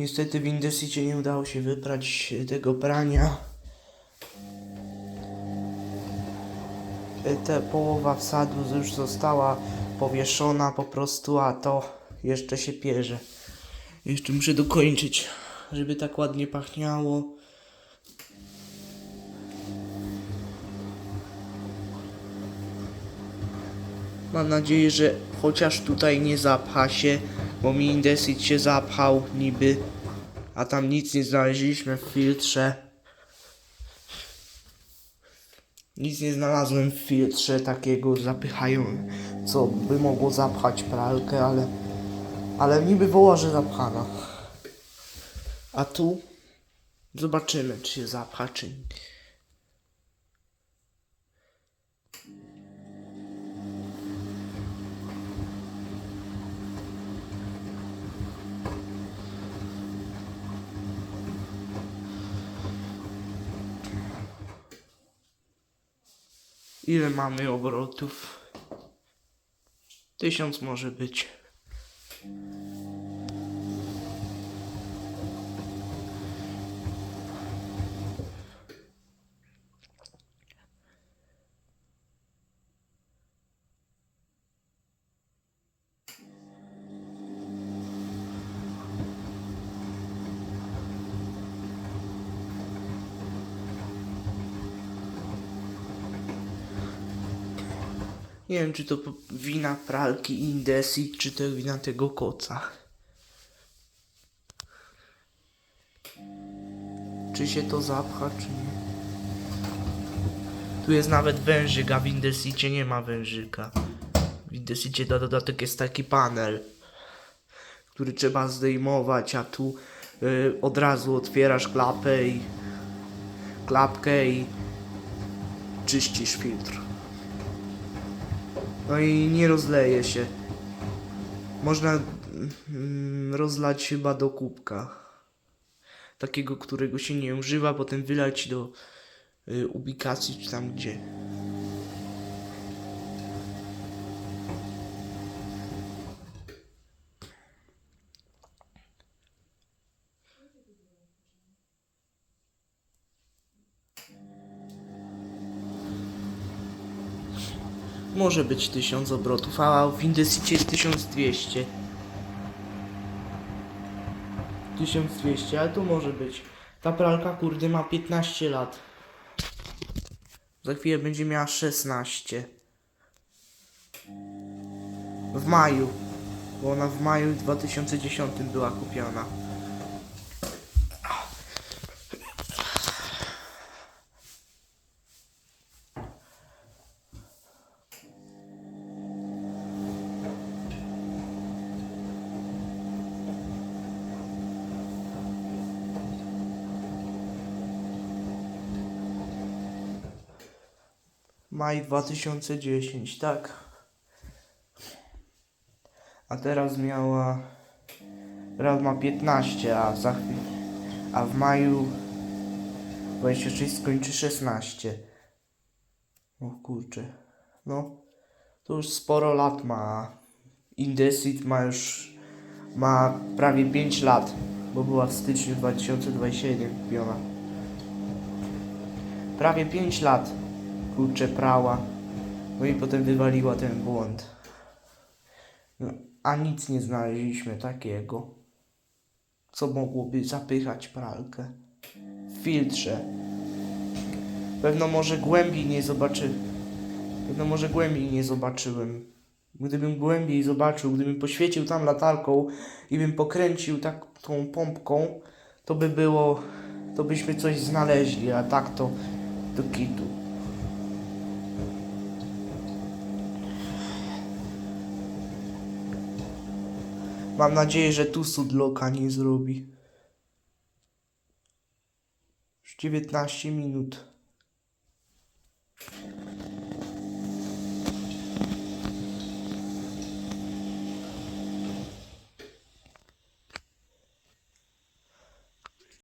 Niestety w Indesycie nie udało się wyprać tego prania. Ta połowa wsadu już została powieszona po prostu, a to jeszcze się pierze. Jeszcze muszę dokończyć, żeby tak ładnie pachniało. Mam nadzieję, że chociaż tutaj nie zapcha się, bo mi indesit się zapchał niby, a tam nic nie znaleźliśmy w filtrze. Nic nie znalazłem w filtrze takiego zapychają, co by mogło zapchać pralkę, ale, ale niby woła, że zapchana. A tu zobaczymy, czy się zapcha, czy nie. Ile mamy obrotów? Tysiąc może być. Nie wiem, czy to wina pralki Indesit, czy to wina tego koca. Czy się to zapcha, czy nie? Tu jest nawet wężyk, a w Indesicie nie ma wężyka. W Indesicie na dodatek jest taki panel, który trzeba zdejmować, a tu y, od razu otwierasz klapę i klapkę i czyścisz filtr. No i nie rozleje się. Można mm, rozlać chyba do kubka. Takiego, którego się nie używa, potem wylać do y, ubikacji czy tam gdzie. Może być 1000 obrotów, a w Indesicie jest 1200. 1200, ale tu może być. Ta pralka kurde ma 15 lat. Za chwilę będzie miała 16. W maju. Bo ona w maju 2010 była kupiona. Maj 2010, tak. A teraz miała. Teraz ma 15, a za chwilę. A w maju 26 skończy 16. O kurczę. No. To już sporo lat ma. Indesit ma już. Ma prawie 5 lat. Bo była w styczniu 2021 kupiona. Prawie 5 lat kurczę prała. No i potem wywaliła ten błąd. No, a nic nie znaleźliśmy takiego, co mogłoby zapychać pralkę. W filtrze. Pewno może głębiej nie zobaczy. Pewno może głębiej nie zobaczyłem. Gdybym głębiej zobaczył, gdybym poświecił tam latarką i bym pokręcił tak tą pompką, to by było, to byśmy coś znaleźli, a tak to do kitu. Mam nadzieję, że tu sudloka nie zrobi. Już 19 minut.